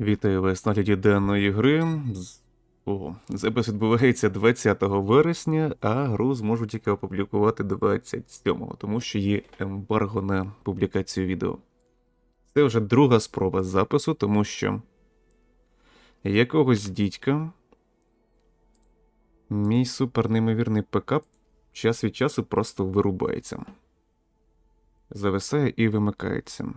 Вітаю вас на гляді денної гри. О, запис відбувається 20 вересня, а гру зможу тільки опублікувати 27-го, тому що є ембарго на публікацію відео. Це вже друга спроба запису, тому що якогось дідька мій супер неймовірний ПК час від часу просто вирубається. Зависає і вимикається.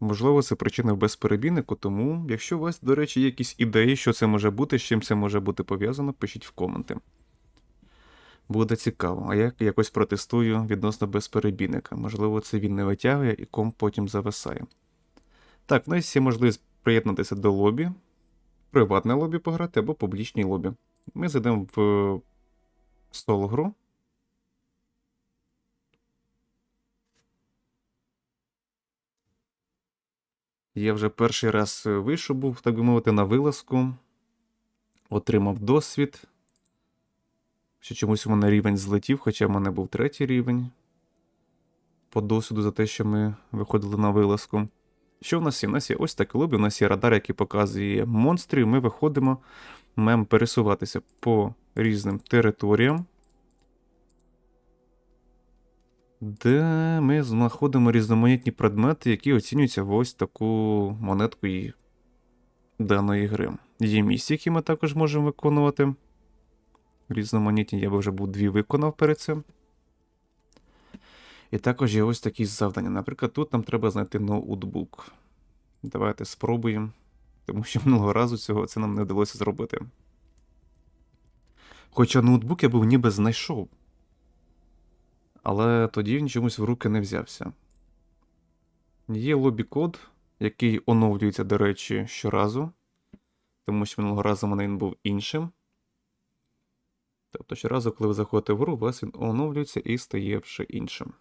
Можливо, це причина в безперебійнику, тому, якщо у вас, до речі, є якісь ідеї, що це може бути, з чим це може бути пов'язано, пишіть в коменти. Буде цікаво, а я якось протестую відносно безперебійника. Можливо, це він не витягує і комп потім зависає. Так, ну і є можливість приєднатися до лобі, приватне лобі пограти або публічній лобі. Ми зайдемо в соло гру. Я вже перший раз е, вийшов, був, так би мовити, на вилазку, отримав досвід. Що чомусь у мене рівень злетів, хоча в мене був третій рівень. По досвіду за те, що ми виходили на вилазку. Що в нас є? У нас є ось такий лобі, у нас є радар, який показує монстрів. Ми виходимо, маємо пересуватися по різним територіям. Де ми знаходимо різноманітні предмети, які оцінюються в ось таку монетку і даної гри. Є місії, які ми також можемо виконувати. Різноманітні, я би вже був дві виконав перед цим. І також є ось такі завдання. Наприклад, тут нам треба знайти ноутбук. Давайте спробуємо, тому що минулого разу цього це нам не вдалося зробити. Хоча ноутбук я був ніби знайшов. Але тоді він чомусь в руки не взявся. Є лобі-код, який оновлюється, до речі, щоразу, тому що минулого разу в мене він був іншим. Тобто щоразу, коли ви заходите в гру, у вас він оновлюється і стає вже іншим.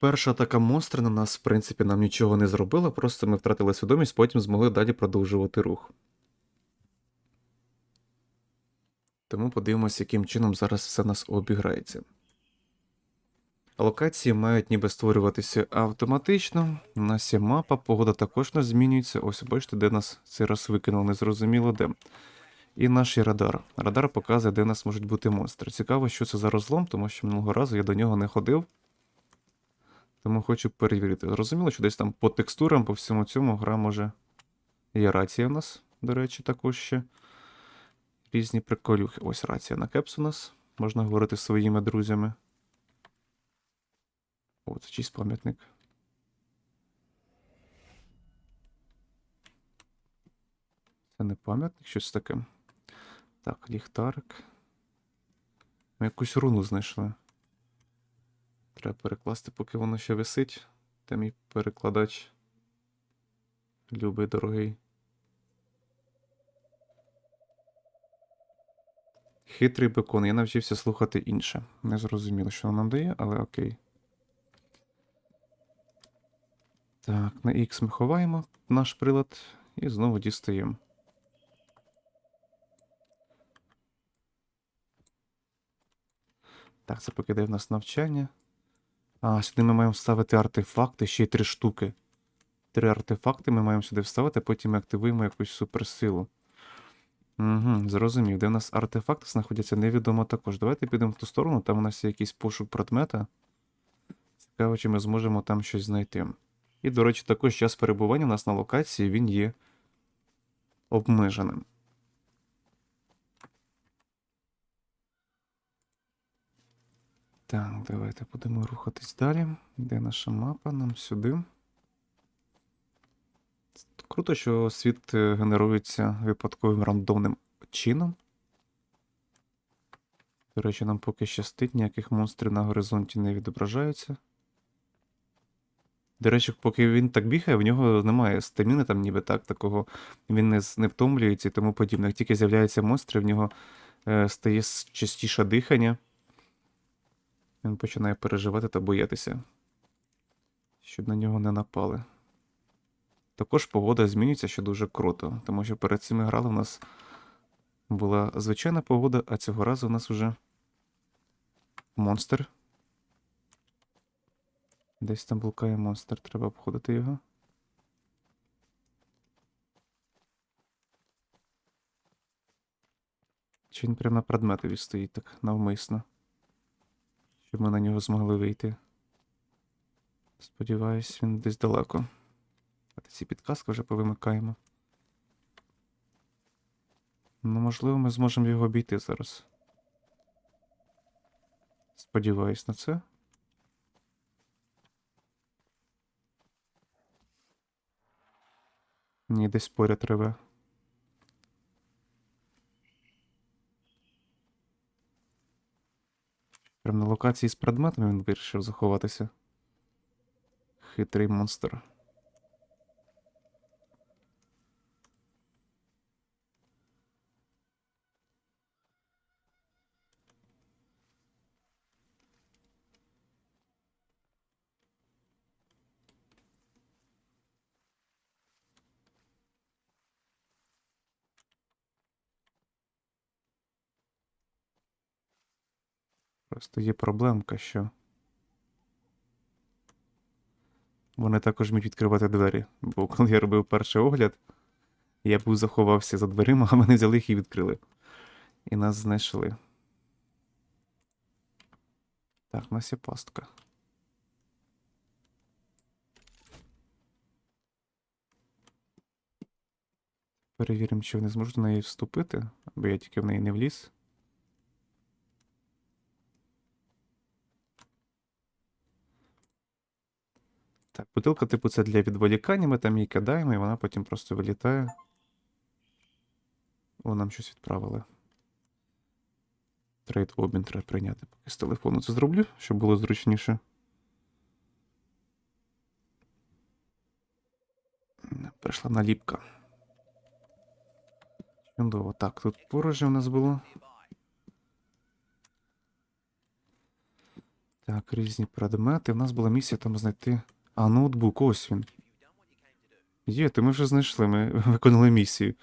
Перша атака монстра на нас, в принципі, нам нічого не зробила, просто ми втратили свідомість, потім змогли далі продовжувати рух. Тому подивимося, яким чином зараз все нас обіграється. Локації мають ніби створюватися автоматично. У нас є мапа, погода також нас змінюється. Ось бачите, де нас цей раз викинув, незрозуміло де. І наш радар. Радар показує, де нас можуть бути монстри. Цікаво, що це за розлом, тому що минулого разу я до нього не ходив. Тому хочу перевірити. Зрозуміло, що десь там по текстурам, по всьому цьому гра може. Є рація у нас, до речі, також ще. Різні приколюхи. Ось рація на кепс у нас. Можна говорити своїми друзями. О, це чийсь пам'ятник. Це не пам'ятник, щось таке. Так, ліхтарик. Ми якусь руну знайшли. Треба перекласти, поки воно ще висить. Та мій перекладач. Любий дорогий. Хитрий бекон. Я навчився слухати інше. Не зрозуміло, що воно нам дає, але окей. Так, на X ми ховаємо наш прилад і знову дістаємо. Так, це покидає в нас навчання. А, сюди ми маємо вставити артефакти, ще й три штуки. Три артефакти ми маємо сюди вставити, потім ми активуємо якусь суперсилу. Угу, зрозумів, де в нас артефакти знаходяться, невідомо також. Давайте підемо в ту сторону, там у нас є якийсь пошук предмета. Цікаво, чи ми зможемо там щось знайти. І, до речі, також час перебування у нас на локації він є обмеженим. Так, давайте будемо рухатись далі. Де наша мапа? Нам сюди. Круто, що світ е, генерується випадковим рандомним чином. До речі, нам поки щастить, ніяких монстрів на горизонті не відображаються. До речі, поки він так бігає, в нього немає стаміни, там ніби так, такого. Він не, не втомлюється і тому подібне. Як тільки з'являються монстри, в нього е, стає частіше дихання. Він починає переживати та боятися, щоб на нього не напали. Також погода змінюється, що дуже круто, тому що перед цими грали в нас була звичайна погода, а цього разу у нас уже монстр Десь там блукає монстр, треба обходити його. Чи він прямо на предметові стоїть так навмисно? Щоб ми на нього змогли вийти. Сподіваюсь, він десь далеко. А ці підказки вже повимикаємо. Ну, можливо, ми зможемо його обійти зараз. Сподіваюсь на це. Ні, десь поряд реве. Прям на локації з предметами він вирішив заховатися. Хитрий монстр. Просто проблемка, що. Вони також вміють відкривати двері. Бо коли я робив перший огляд, я був заховався за дверима, а вони взяли їх і відкрили. І нас знайшли. Так, у нас є пастка. Перевіримо, чи вони зможуть в неї вступити, бо я тільки в неї не вліз. Так, бутилка, типу, це для відволікання, ми там її кидаємо, і вона потім просто вилітає. О, нам щось відправили. Трейд обмін треба прийняти. Поки з телефону це зроблю, щоб було зручніше. Прийшла наліпка. Чудово. Так, тут порожнє у нас було. Так, різні предмети. У нас була місія там знайти. А, ноутбук, ось він. Є, то ми вже знайшли, ми виконали місію.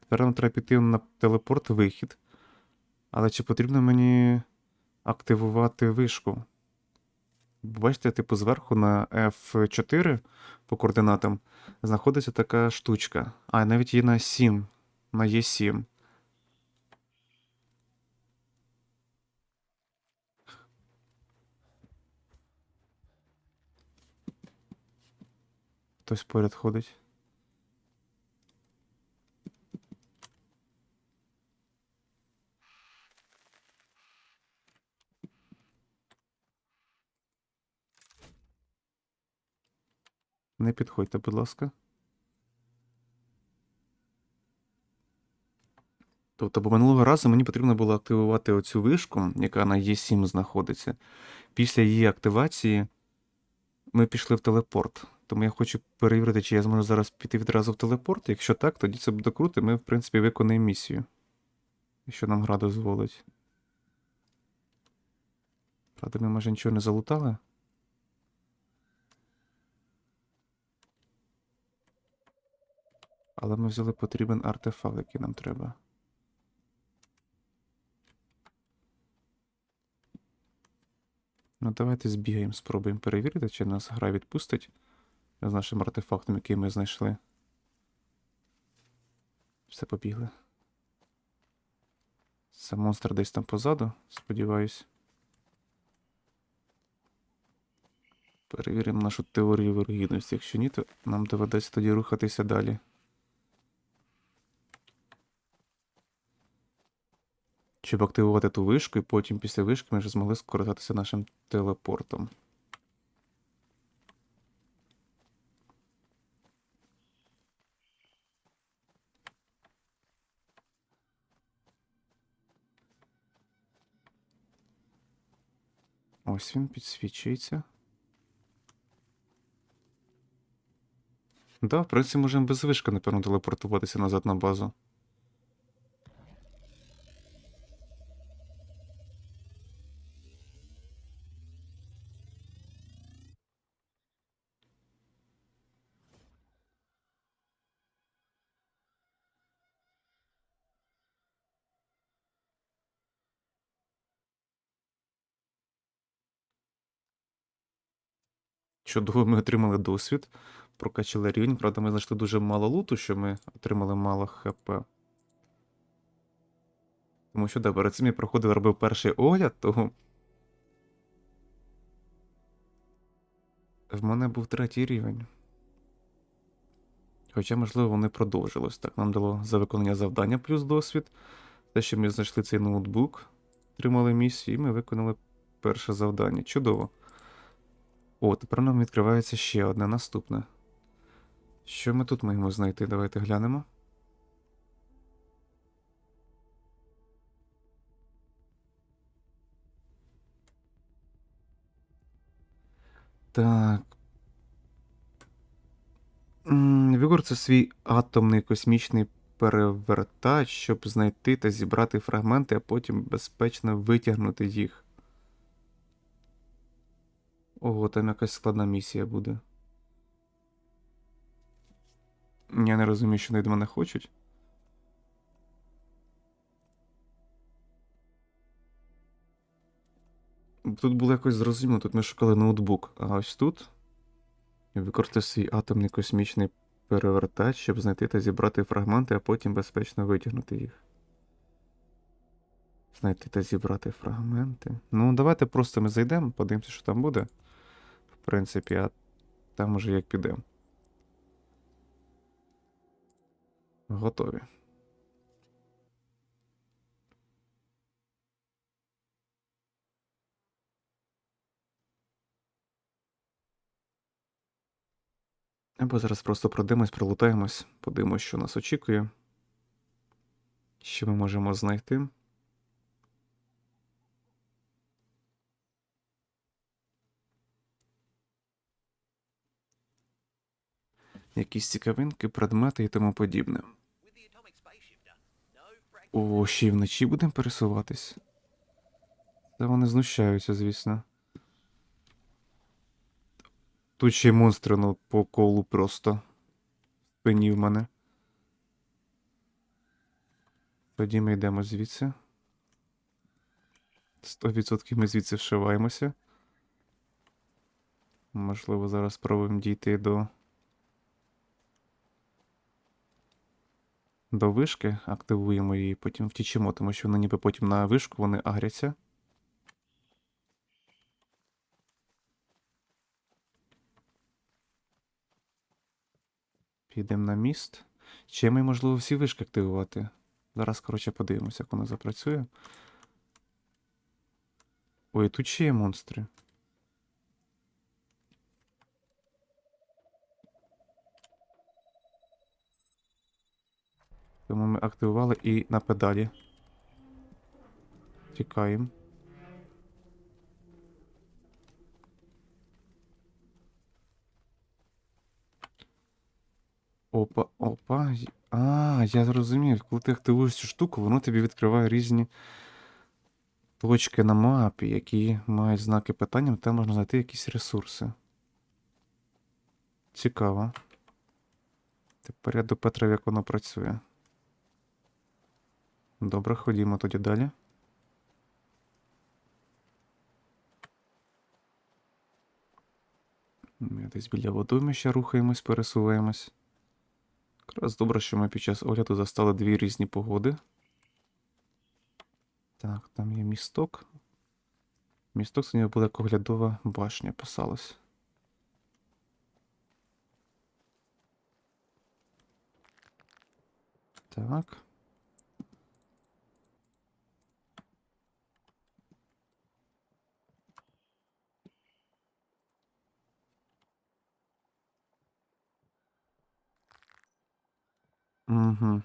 Тепер нам треба піти на телепорт вихід. Але чи потрібно мені активувати вишку? Бачите, типу, зверху на F4 по координатам знаходиться така штучка. А, навіть є на 7. На Е7. Хтось поряд ходить. Не підходьте, будь ласка. Тобто, бо минулого разу мені потрібно було активувати оцю вишку, яка на Е7 знаходиться. Після її активації ми пішли в телепорт. Тому я хочу перевірити, чи я зможу зараз піти відразу в телепорт. Якщо так, тоді це буде круто, і ми, в принципі, виконаємо місію. Якщо нам гра дозволить. Правда, ми може нічого не залутали. Але ми взяли потрібен артефакт, який нам треба. Ну, давайте збігаємо, спробуємо перевірити, чи нас гра відпустить з нашим артефактом, який ми знайшли. Все побігли. Це монстр десь там позаду, сподіваюсь. Перевіримо нашу теорію вирогідності. Якщо ні, то нам доведеться тоді рухатися далі. Щоб активувати ту вишку, і потім після вишки ми вже змогли скористатися нашим телепортом. Ось він підсвічується. Да, в принципі, можемо без вишки, напевно, телепортуватися назад на базу. Чудово, ми отримали досвід. Прокачали рівень. Правда, ми знайшли дуже мало луту, що ми отримали мало ХП. Тому що, да, перед цим я проходив, робив перший огляд, того. В мене був третій рівень. Хоча, можливо, вони продовжились. Так, нам дало за виконання завдання плюс досвід. Те, що ми знайшли цей ноутбук, отримали місію, і ми виконали перше завдання. Чудово. О, тепер нам відкривається ще одне наступне. Що ми тут маємо знайти? Давайте глянемо. Так. Вігор це свій атомний космічний перевертач, щоб знайти та зібрати фрагменти, а потім безпечно витягнути їх. Ого, там якась складна місія буде. Я не розумію, що вони від мене хочуть. Тут було якось зрозуміло, тут ми шукали ноутбук, а ось тут використати свій атомний космічний перевертач, щоб знайти та зібрати фрагменти, а потім безпечно витягнути їх. Знайти та зібрати фрагменти. Ну, давайте просто ми зайдемо, подивимося, що там буде. Принципі, а там уже як підемо. Готові. Або зараз просто пройдемось, пролутаємось, подивимось, що нас очікує. Що ми можемо знайти. Якісь цікавинки, предмети і тому подібне. О, ще й вночі будемо пересуватись. Та вони знущаються, звісно. Тут ще й монстри ну, по колу просто. В мене. Тоді ми йдемо звідси. 100% ми звідси вшиваємося. Можливо, зараз спробуємо дійти до. До вишки, активуємо її, потім втічемо, тому що вони ніби потім на вишку вони агряться. Підемо на міст. Ще ми, можливо, всі вишки активувати. Зараз, коротше, подивимося, як воно запрацює. Ой, тут ще є монстри. Тому ми активували і на педалі. Тікаємо. Опа, опа. А, я зрозумів. Коли ти активуєш цю штуку, воно тобі відкриває різні точки на мапі, які мають знаки питання, там можна знайти якісь ресурси. Цікаво. Тепер я до Петра, як воно працює. Добре, ходімо тоді далі. Ми десь біля водоймища рухаємось, пересуваємось. Якраз добре, що ми під час огляду застали дві різні погоди. Так, там є місток. Місток це ніби буде як оглядова башня писалась. Так. Угу.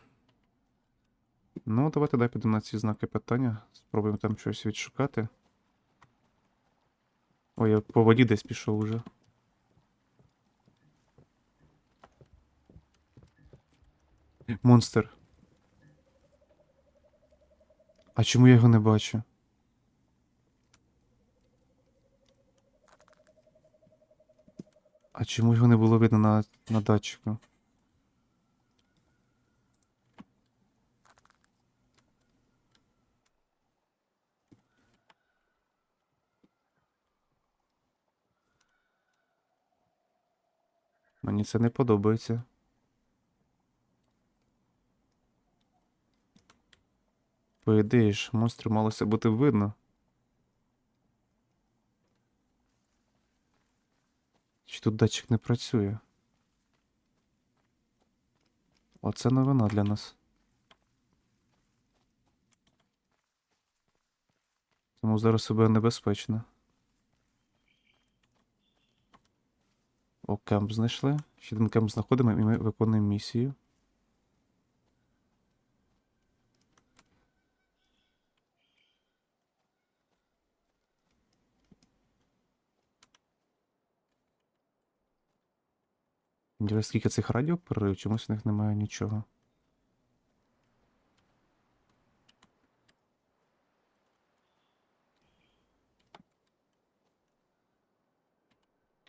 Ну, давайте дай підемо на ці знаки питання. Спробуємо там щось відшукати. Ой, я по воді десь пішов уже. Монстр. А чому я його не бачу? А чому його не було видно на, на датчику? Мені це не подобається. По ідеї ж, монстру малося бути видно. Чи тут датчик не працює? Оце новина для нас. Тому зараз себе небезпечно. О, кемп знайшли. Ще один кемп знаходимо і ми виконуємо місію. Дивись, скільки цих радіо перерив, чомусь в них немає нічого.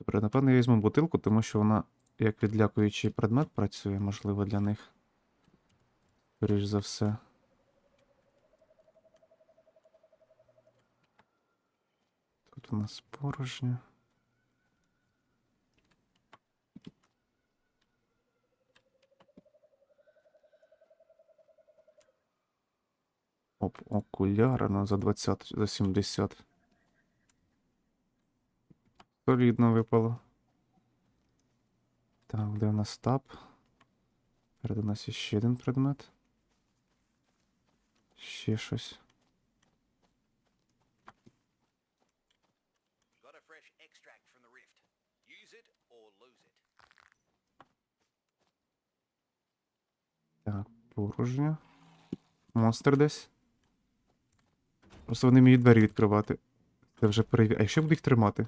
Добре, напевно, я візьму бутилку, тому що вона як відлякуючий предмет працює, можливо, для них. Скоріш за все. Тут у нас порожньо. Оп, окуляри ну, за 20, за 70. Солідно випало. Так, де у нас тап? Перед у нас є ще один предмет. Ще щось. Так, порожньо. Монстр десь. Просто вони вміють двері відкривати. Це вже перевір. А якщо буду їх тримати?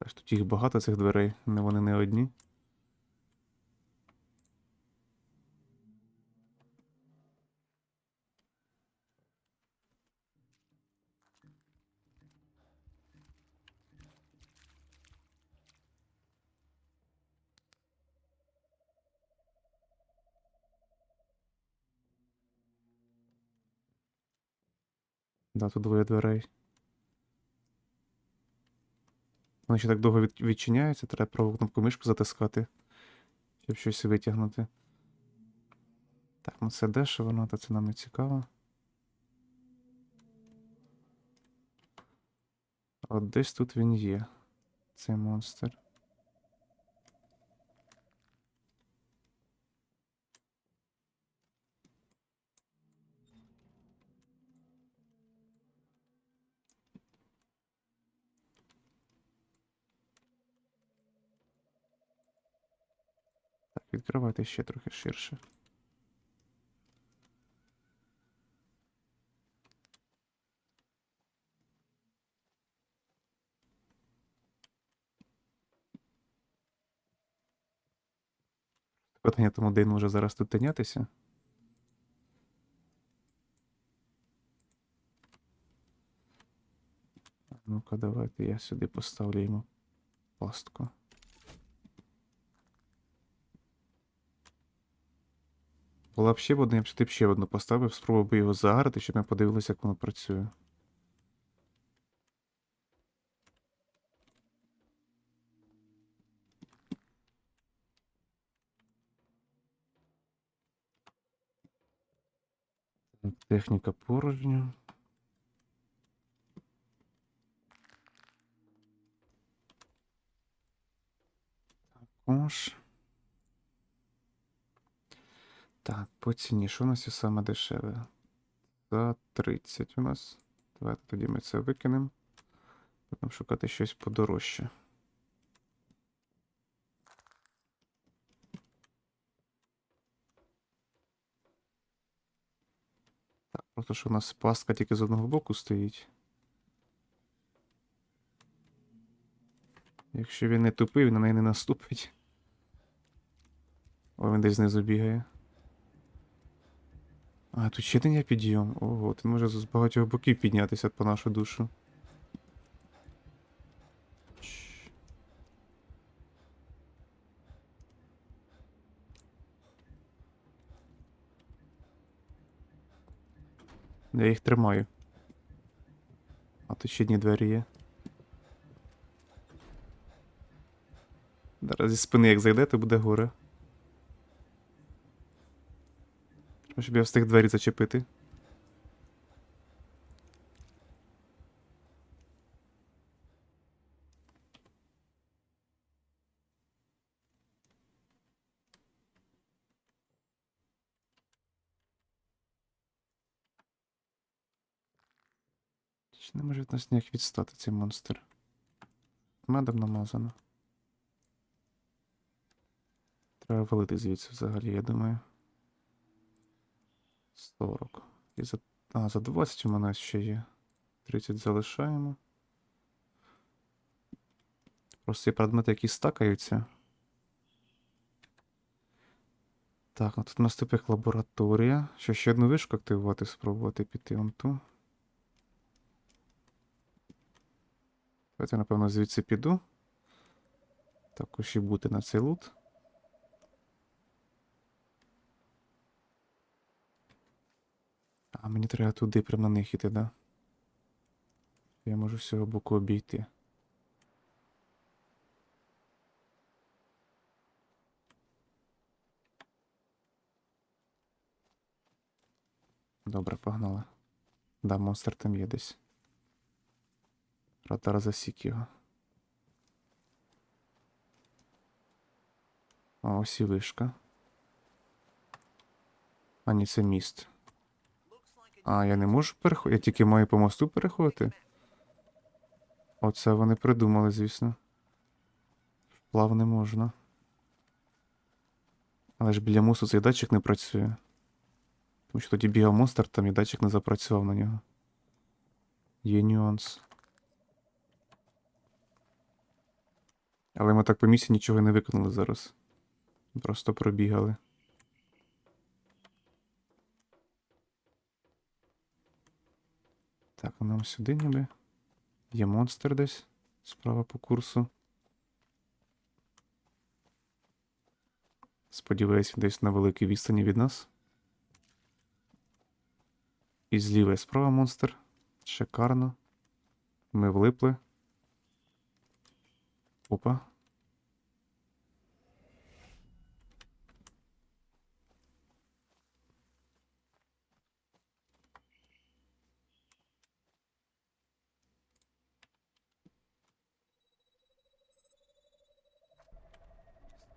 Аж тут їх багато цих дверей, не вони не одні. Да, тут двоє дверей. Вони ще так довго від... відчиняються, треба праву кнопку мишку затискати, щоб щось витягнути. Так, ну це дешево, ну, та це нам не цікаво. От десь тут він є, цей монстр. Відкривайте ще трохи ширше. Питання тому, де він може зараз тут тинятися. Ну-ка, давайте я сюди поставлю йому пастку. Була б ще б одна, я б сюди б ще одну поставив, спробував би його загарити, щоб ми подивилися, як воно працює. Техніка порожня. Також. Так, по ціні, що у нас є саме дешеве? За 30 у нас. Давайте тоді ми це викинемо. Будемо шукати щось подорожче. Так, просто що у нас пастка тільки з одного боку стоїть. Якщо він не тупий, він на неї не наступить. О, він десь знизу бігає. А, тут ще один є підйом. Ого, ти може з багатьох боків піднятися по нашу душу. Я їх тримаю. А тут ще одні двері є. Зараз зі спини як зайде, то буде горе. Треба, Щоб я встиг двері зачепити. Чи не може від нас ніяк відстати цей монстр? Медом намазано. Треба валити звідси взагалі, я думаю. 40. І за... А, за 20 у мене ще є. 30 залишаємо. Просто ці предмети, які стакаються. Так, ну тут у нас типу лабораторія. Що ще одну вишку активувати, спробувати піти вон ту. Давайте, напевно, звідси піду. Також і бути на цей лут. А мені треба туди, прямо на них іти, да? Я можу з цього боку обійти. Добре, погнали. Да, монстр там є десь. Радар засік його. А ось і вишка. А ні, це міст. А, я не можу переходити. Я тільки маю по мосту переходити. Оце вони придумали, звісно. Вплав не можна. Але ж біля мосту цей датчик не працює. Тому що тоді бігав монстр, там і датчик не запрацював на нього. Є нюанс. Але ми так по місці нічого не виконали зараз. Просто пробігали. Так, а нам сюди ніби. Є монстр десь. Справа по курсу. Сподіваюсь, десь на великій відстані від нас. І зліва і справа монстр. Шикарно. Ми влипли. Опа.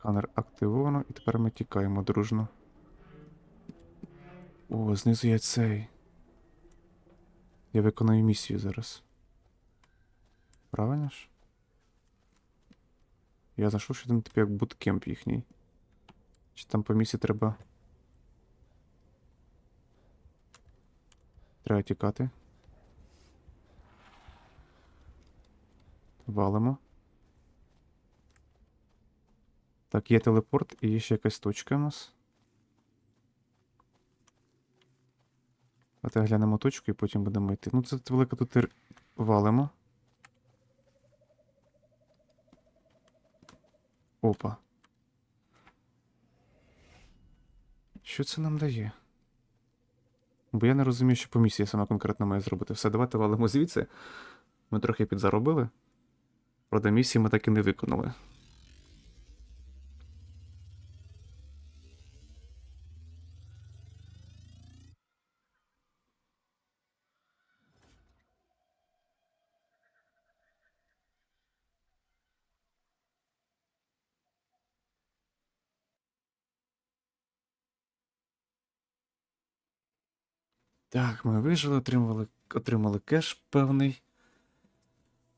Сканер активовано, і тепер ми тікаємо дружно. О, знизу є цей. Я виконаю місію зараз. Правильно ж? Я знайшов, що там типу як буткемп їхній. Чи там по місії треба. Треба тікати. Валимо. Так, є телепорт і є ще якась точка у нас. Давайте глянемо точку і потім будемо йти. Ну, це велика тут валимо. Опа. Що це нам дає? Бо я не розумію, що по місії саме конкретно має зробити. Все, давайте валимо звідси. Ми трохи підзаробили. Правда, місії ми так і не виконали. Так, ми вижили, отримали, отримали кеш певний.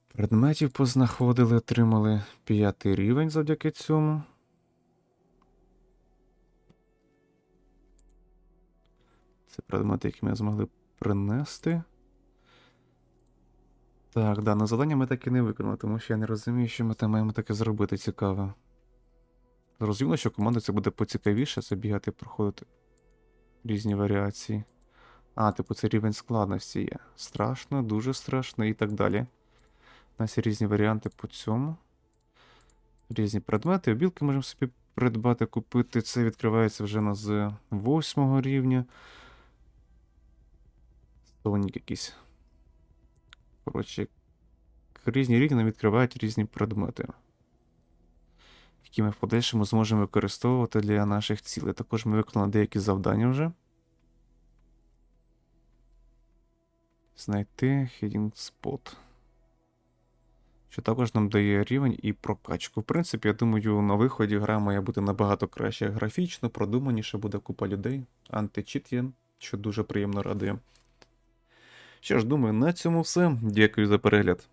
Предметів познаходили, отримали п'ятий рівень завдяки цьому. Це предмети, які ми змогли принести. Так, дане завдання ми так і не виконали, тому що я не розумію, що ми там маємо таке зробити цікаве. Зрозуміло, що команда це буде поцікавіше, це бігати, проходити різні варіації. А, типу, це рівень складності є. Страшно, дуже страшно і так далі. У нас є різні варіанти по цьому. Різні предмети. Обілки можемо собі придбати, купити. Це відкривається вже на з 8 рівня. Столонік якийсь. Коротше, різні рівні відкривають різні предмети, які ми в подальшому зможемо використовувати для наших цілей. Також ми виконали деякі завдання вже. Знайти hidden spot. Що також нам дає рівень і прокачку. В принципі, я думаю, на виході гра має бути набагато краще графічно, продуманіше, буде купа людей. Античіт є, що дуже приємно радує. Що ж, думаю, на цьому все. Дякую за перегляд.